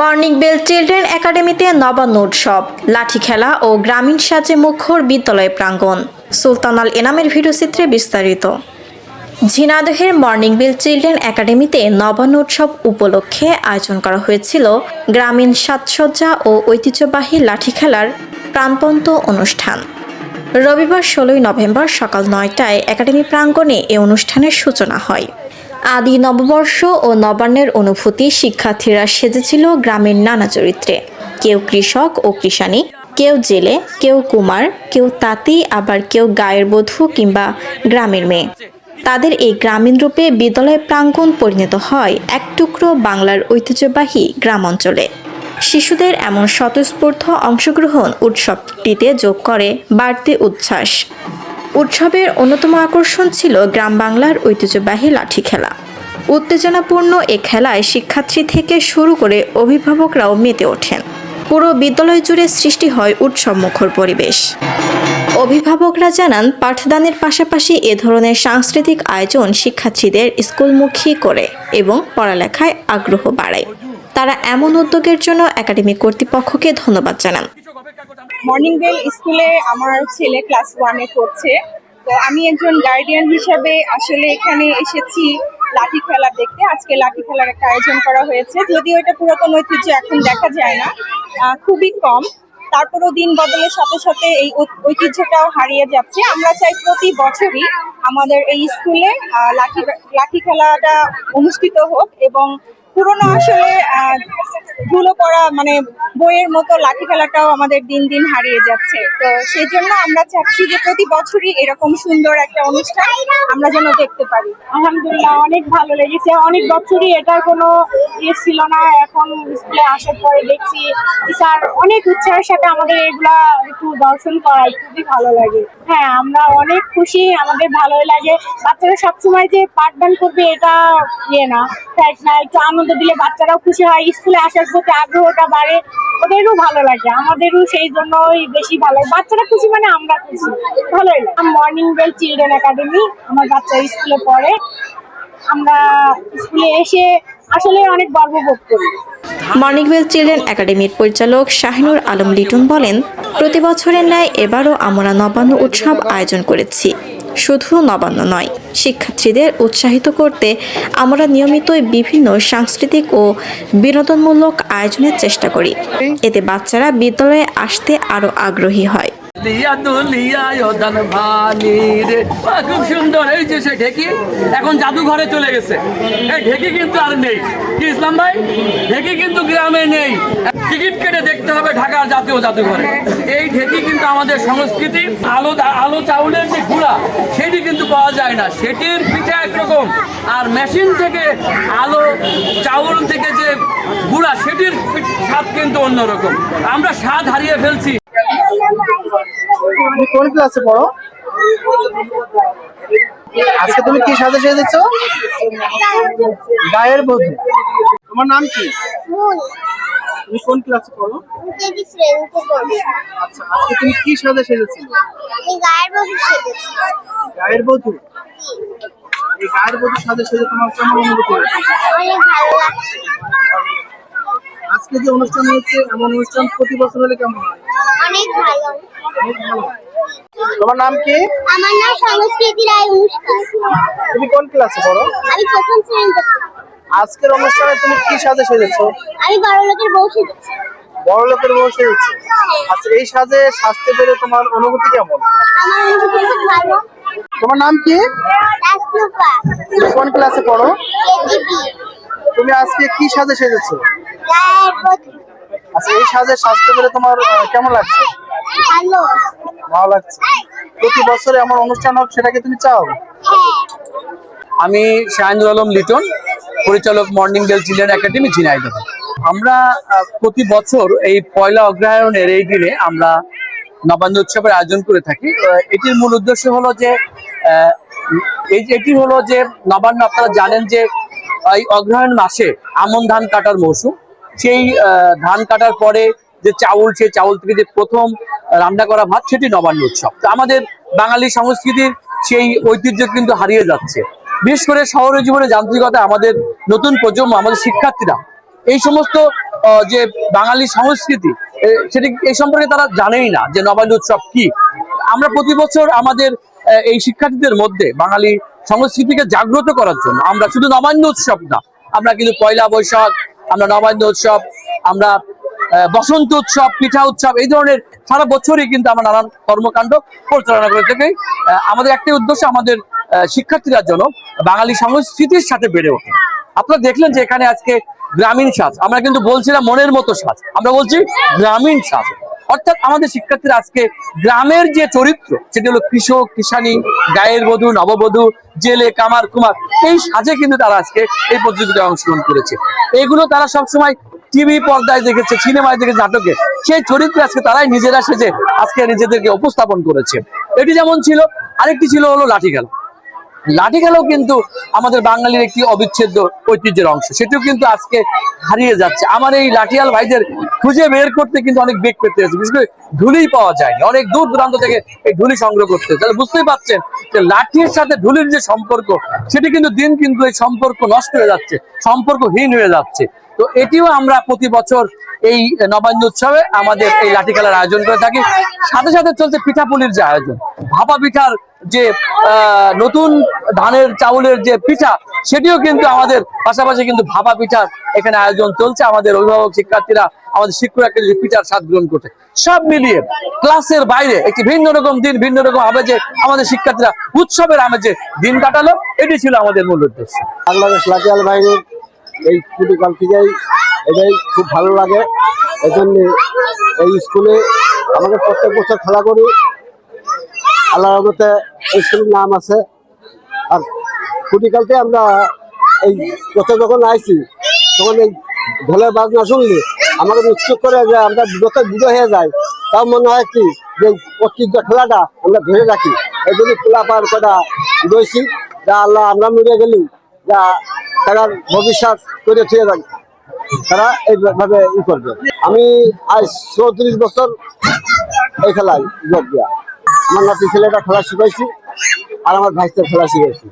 Morning bell children একাডেমিতে নবান্ন উৎসব, লাঠি খেলা ও গ্রামীণ সাজে মুখর বিদ্যালয় প্রাঙ্গণ। সুলতানাল এনামের ভিডিওচিত্রে বিস্তারিত। ঝিনাদহের মর্নিং বেল চিলড্রেন একাডেমিতে নবান্ন উৎসব উপলক্ষে আয়োজন করা হয়েছিল গ্রামীণ সাজসজ্জা ও ঐতিহ্যবাহী লাঠি খেলার প্রাণপন্ত অনুষ্ঠান। রবিবার ষোলোই নভেম্বর সকাল নয়টায় একাডেমি প্রাঙ্গণে এ অনুষ্ঠানের সূচনা হয়। আদি নববর্ষ ও নবান্নের অনুভূতি শিক্ষার্থীরা সেজেছিল গ্রামের নানা চরিত্রে। কেউ কৃষক ও কৃষানী, কেউ জেলে, কেউ কুমার, কেউ তাঁতি, আবার কেউ গায়ের বধূ কিংবা গ্রামের মেয়ে। তাদের এই গ্রামীণ রূপে বিদ্যালয় প্রাঙ্গণ পরিণত হয় এক টুকরো বাংলার ঐতিহ্যবাহী গ্রাম অঞ্চলে শিশুদের এমন স্বতঃস্ফূর্ত অংশগ্রহণ উৎসবটিতে যোগ করে বাড়তি উচ্ছ্বাস। উৎসবের অন্যতম আকর্ষণ ছিল গ্রাম বাংলার ঐতিহ্যবাহী লাঠি খেলা। উত্তেজনাপূর্ণ এ খেলায় শিক্ষার্থী থেকে শুরু করে অভিভাবকরাও মেতে ওঠেন। পুরো বিদ্যালয় জুড়ে সৃষ্টি হয় উৎসব মুখর পরিবেশ। অভিভাবকরা জানান, পাঠদানের পাশাপাশি এ ধরনের সাংস্কৃতিক আয়োজন শিক্ষার্থীদের স্কুলমুখী করে এবং পড়ালেখায় আগ্রহ বাড়ায়। তারা এমন উদ্যোগের জন্য একাডেমি কর্তৃপক্ষকে ধন্যবাদ জানান। মর্নিং বেল স্কুলে আমার ছেলে ক্লাস ওয়ানে পড়ছে। তো আমি একজন গার্ডিয়ান হিসাবে আসলে এখানে এসেছি লাঠি খেলা দেখতে। আজকে লাঠি খেলার একটা আয়োজন করা হয়েছে। যদিও এটা পুরাতন ঐতিহ্য, এখন দেখা যায় না। খুবই কম। তারপরেও দিন বদলের সাথে সাথে এই ঐতিহ্যটাও হারিয়ে যাচ্ছে। আমরা চাই প্রতি বছরই আমাদের এই স্কুলে লাঠি লাঠি খেলাটা অনুষ্ঠিত হোক এবং পুরোনো আসলে ধুলো পড়া মানে বইয়ের মতো লাঠি খেলাটাও আমাদের দিন দিন হারিয়ে যাচ্ছে। তো সেই জন্য আমরা চাচ্ছি যে প্রতি বছরই এরকম সুন্দর একটা অনুষ্ঠান আমরা যেন দেখতে পারি। আলহামদুলিল্লাহ, অনেক ভালো লেগেছে। অনেক বছরই এটার কোনো ইয়ে ছিল না। এখন স্কুলে আসার পরে দেখছি স্যার অনেক উৎসাহের সাথে আমাদের এগুলা একটু দর্শন করায়। খুবই ভালো লাগে। হ্যাঁ আমরা অনেক খুশি, আমাদের ভালোই লাগে। বাচ্চারা সবসময় যে পাঠদান করবে এটা ইয়ে না না। একটু আনন্দ দিলে বাচ্চারাও খুশি হয়, স্কুলে আসার প্রতি আগ্রহটা বাড়ে, ওদেরও ভালো লাগে, আমাদেরও সেই জন্যই বেশি ভালো লাগে। বাচ্চারা খুশি মানে আমরা খুশি। ভালোই লাগে। মর্নিং বেল চিলড্রেন একাডেমি আমার বাচ্চা স্কুলে পড়ে। আমরা স্কুলে এসে আসলে অনেক গর্ববোধ করি। মর্নিংওয়েল চিলড্রেন একাডেমির পরিচালক শাহিনুর আলম লিটন বলেন প্রতি বছরের ন্যায় এবারও আমরা নবান্ন উৎসব আয়োজন করেছি। শুধু নবান্ন নয়। শিক্ষার্থীদের উৎসাহিত করতে আমরা নিয়মিতই বিভিন্ন সাংস্কৃতিক ও বিনোদনমূলক আয়োজনের চেষ্টা করি। এতে বাচ্চারা বিদ্যালয়ে আসতে আরও আগ্রহী হয়। দিয়া দুলিয়া দান ভানি রে। খুব সুন্দর, এই যে সে ঢেকি, এখন জাদুঘরে চলে গেছে। এই ঢেকি কিন্তু আর নেই। কি ইসলাম ভাই? ঢেকি কিন্তু গ্রামে নেই। টিকিট কেটে দেখতে হবে ঢাকার জাতীয় জাদুঘরে। এই ঢেকি কিন্তু আমাদের সংস্কৃতি, আলো আলো চাউলের যে গুঁড়া, সেটি কিন্তু পাওয়া যায় না। সেটির পিঠা একরকম। আর মেশিন থেকে আলো চাউল থেকে যে গুঁড়া, সেটির স্বাদ কিন্তু অন্যরকম। আমরা স্বাদ হারিয়ে ফেলছি। তুমি কোন ক্লাসে পড়ো? আজকে তুমি কি সাজে সেজেছ গায়ের বধূ তোমার নাম কি? তুমি কোন ক্লাসে পড়ো? আচ্ছা আজকে তুমি কি সাজে সেজেছিলে? গায়ের বধূ সেজেছি। গায়ের বধূ এই গায়ের বধূ সাজে সেজে তোমার কেমন অনুভূতি অনেক ভালো লাগছে। আজকে যে অনুষ্ঠান হচ্ছে এমন অনুষ্ঠান প্রতি বছর হলে কেমন হয়? অনেক ভালো। তোমার নাম কি? আমার নাম সংস্কৃতি রায় অনুষ্কা তুমি কোন ক্লাসে পড়ো? আমি প্রথম শ্রেণীতে আজকের অনুষ্ঠানে তুমি কি সাজে সেজেছো? আমি বড় লোকের বউ সেজেছি। বড় লোকের বউ সেজেছো। আচ্ছা এই সাজে সাজতে পেরে তোমার অনুভূতি কেমন? আমার অনুভূতি খুব ভালো। তোমার নাম কি? রাজরূপা কোন ক্লাসে পড়ো? কেজিবি তুমি আজকে কি সাজে সেজেছো? আচ্ছা এই সাজে সাজতে পেরে তোমার কেমন লাগছে? ভালো লাগছে। প্রতি বছরে আমার অনুষ্ঠান হোক সেটাকে তুমি চাও? আমি শাহিনুর আলম লিটন, পরিচালক morning bell children academy, Jhenaidah. আমরা প্রতি বছর এই পয়লা অগ্রহায়ণের এই দিনে আমরা নবান্ন উৎসবের আয়োজন করে থাকি। এটির মূল উদ্দেশ্য হলো যে এই এটি হলো যে, নবান্ন আপনারা জানেন যে এই অগ্রহায়ণ মাসে আমন ধান কাটার মৌসুম। সেই ধান কাটার পরে যে চাউল, সেই চাউল থেকে যে প্রথম রান্না করা ভাত, সেটি নবান্ন উৎসব। তো আমাদের বাঙালি সংস্কৃতির সেই ঐতিহ্য কিন্তু হারিয়ে যাচ্ছে। বিশেষ করে শহরের জীবনে যান্ত্রিকতা আমাদের নতুন প্রজন্ম, আমাদের শিক্ষার্থীরা, এই সমস্ত যে বাঙালি সংস্কৃতি সেটি এই সম্পর্কে তারা জানেই না যে নবান্ন উৎসব কি। আমরা প্রতি বছর আমাদের এই শিক্ষার্থীদের মধ্যে, বাঙালি সংস্কৃতিকে জাগ্রত করার জন্য। আমরা শুধু নবান্ন উৎসব না, আমরা কিন্তু পয়লা বৈশাখ, আমরা নবান্ন উৎসব, আমরা বসন্ত উৎসব, পিঠা উৎসব, এই ধরনের সারা বছরই কিন্তু আমরা নানান কর্মকাণ্ড পরিচালনা করে থাকি। আমাদের একটাই উদ্দেশ্য আমাদের শিক্ষার্থীরা জন্য বাঙালি সংস্কৃতির সাথে বেড়ে ওঠে। আপনারা দেখলেন যে এখানে আজকে গ্রামীণ সাজ, আমরা কিন্তু বলছিলাম মনের মতো সাজ, আমরা বলছি গ্রামীণ সাজ। অর্থাৎ আমাদের শিক্ষার্থীরা আজকে গ্রামের যে চরিত্র, সেটি হলো কৃষক, কিষানী, গায়ের বধূ, নববধূ, জেলে, কামার, কুমার, এই সাজে কিন্তু তারা আজকে এই প্রতিযোগিতায় অংশগ্রহণ করেছে। এগুলো তারা সবসময় টিভি পর্দায় দেখেছে, সিনেমায় দেখেছে, নাটকে। সেই চরিত্রে আজকে তারাই নিজেরা সেজে আজকে নিজেদেরকে উপস্থাপন করেছে। এটি যেমন ছিল, আরেকটি ছিল হলো লাঠি খেলা। লাঠি খেলাও কিন্তু আমাদের বাঙালির একটি অবিচ্ছেদ্য ঐতিহ্যের অংশ। সেটিও কিন্তু আজকে হারিয়ে যাচ্ছে। আমার এই লাঠিয়াল ভাইদের খুঁজে বের করতে কিন্তু অনেক বেগ পেতে হয়েছে। বিশেষ করে ধুলি পাওয়া যায়নি। অনেক দূর দূরান্ত থেকে এই ধুলি সংগ্রহ করতে। তাহলে বুঝতেই পারছেন যে লাঠির সাথে ধুলির যে সম্পর্ক, সেটি কিন্তু দিন কিন্তু এই সম্পর্ক নষ্ট হয়ে যাচ্ছে, সম্পর্কহীন হয়ে যাচ্ছে। তো এটিও আমরা প্রতি বছর এই নবান্ন উৎসবে আমাদের এই লাঠি খেলার আয়োজন করে থাকি। সাথে সাথে চলছে পিঠাপুলির যে আয়োজন। ভাপা পিঠার যে নতুন ধানের চাউলের যে পিঠা, সেটিও কিন্তু আমাদের পাশাপাশি কিন্তু ভাপা পিঠার এখানে আয়োজন চলছে। আমাদের অভিভাবক শিক্ষার্থীরা, আমাদের শিক্ষকরা যে পিঠার স্বাদ গ্রহণ করছে। সব মিলিয়ে ক্লাসের বাইরে একটি ভিন্ন রকম দিন, ভিন্ন রকম আমেজে আমাদের শিক্ষার্থীরা উৎসবের আমেজে দিন কাটালো, এটি ছিল আমাদের মূল উদ্দেশ্য। বাংলাদেশ লাঠিয়াল বাহিনীর এই ফুটবল থেকেই এটাই খুব ভালো লাগে। এই জন্য এই স্কুলে আমাদের প্রত্যেক বছর খেলা করি। আল্লাহর রহমতে এই স্কুলের নাম আছে। আর ফুটিকালতে আমরা এই প্রথম যখন আইছি, তখন এই ঢোলের বাজনা শুনলে আমাকে উৎসুক করে যে আমরা যত বুড়ো হয়ে যাই, তাও মনে হয় কি যে ঐতিহ্য খেলাটা আমরা ধরে রাখি। এই জন্য খোলা পার করা রয়েছি। যা আল্লাহ আমরা মরে গেলি যা তারা ভবিষ্যৎ করে থুয়ে যাবে তারা এইভাবে ই করবে। আমি আজ চৌত্রিশ বছর এই খেলায় যোগ দেওয়া আমার নাতি ছেলেটা খেলা শিখাইছি আর আমার ভাইসের খেলা শিখাইছি।